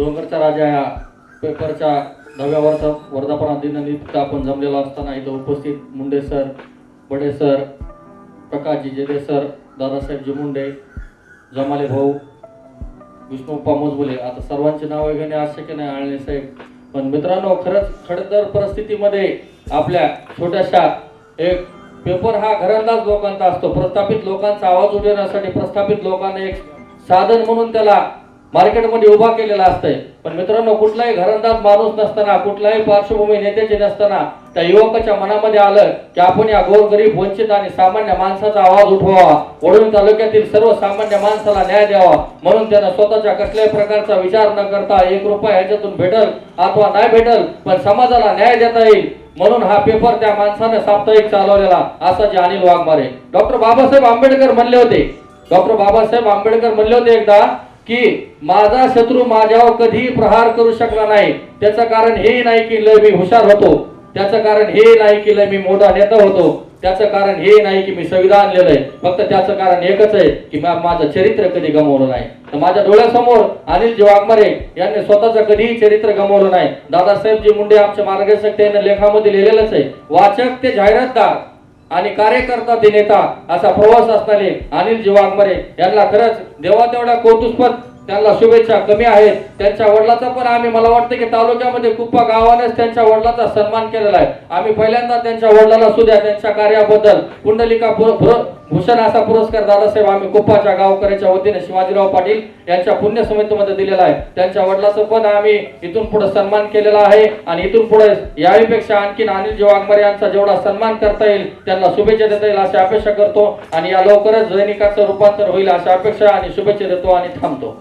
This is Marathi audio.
डोंगरचा राजा या पेपरच्या नव्या वर्धा वर्धापना दिनानिमित्त आपण जमलेलो असताना इथं उपस्थित Munde sir Bade sir Prakashji Jede sir Dadasahebji Munde Jamale भाऊ विष्णुप्पा मोजबुले. आता सर्वांची नावं घेणे आवश्यक नाही आळणे साहेब. पण मित्रांनो खरंच खडतर परिस्थितीमध्ये आपल्या छोट्याशा एक पेपर हा घरंदाज लोकांचा असतो. प्रस्थापित लोकांचा आवाज उठवण्यासाठी प्रस्थापित लोकांना एक साधन म्हणून त्याला मार्केटमध्ये उभा केलेला असतंय. पण मित्रांनो कुठलाही घरंदाज माणूस नसताना कुठलाही पार्श्वभूमी नेत्याचे नसताना त्या युवकाच्या मनामध्ये आलं की आपण या गोरगरीब वंचित आणि सामान्य माणसाचा आवाज उठवावा. वडून तालुक्यातील सर्व सामान्य माणसाला न्याय द्यावा. म्हणून त्यांना स्वतःच्या कसल्याही प्रकारचा विचार न करता एक रुपया ह्याच्यातून भेटल अथवा नाही भेटल पण समाजाला न्याय देता येईल. म्हणून हा पेपर त्या माणसाने साप्ताहिक चालवलेला असा जे अनिल वाघमारे. डॉक्टर बाबासाहेब आंबेडकर म्हणले होते. डॉक्टर बाबासाहेब आंबेडकर म्हणले होते एकदा की माझा शत्रू माझ्यावर कधीही प्रहार करू शकला नाही. त्याचं कारण हे नाही की लय मी हुशार होतो. त्याचं कारण हे नाही की लय मी मोठा नेता होतो. त्याचं कारण हे नाही की मी संविधान लिहिलंय. फक्त त्याचं कारण एकच आहे की माझं चरित्र कधी गमवलं नाही. तर माझ्या डोळ्यासमोर अनिल वाघमारे यांनी स्वतःचं कधीही चरित्र गमावलं नाही. दादासाहेबजी मुंडे आमच्या मार्गदर्शक त्यांनी लेखामध्ये लिहिलेलंच आहे. वाचक ते जाहिरातदार. आणि कार्यकर्ता ते नेता असा प्रवास असणारे अनिल जीवागमरे वाघमारे यांना खरंच देवा तेवढा कौतुस्पद त्यांना शुभेच्छा कमी आहेत. त्यांच्या वडिलाचा पण आम्ही मला वाटतं की तालुक्यामध्ये कुप्पा गावानेच त्यांच्या वडिलाचा सन्मान केलेला आहे. आम्ही पहिल्यांदा त्यांच्या वडिलाला सुद्धा त्यांच्या कार्याबद्दल कुंडलिका भूषण असा पुरस्कार दादासाहेब आम्ही कुप्पाच्या गावकऱ्याच्या वतीने शिवाजीराव पाटील यांच्या पुण्य समितीमध्ये दिलेला आहे. त्यांच्या वडिलाचं पण आम्ही इथून पुढे सन्मान केलेला आहे आणि इथून पुढे यावेपेक्षा आणखीन अनिल जी वाघमारे यांचा जेवढा सन्मान करता येईल त्यांना शुभेच्छा देता येईल अशी अपेक्षा करतो आणि या लवकरच दैनिकाचं रूपांतर होईल अशी अपेक्षा आणि शुभेच्छा देतो आणि थांबतो.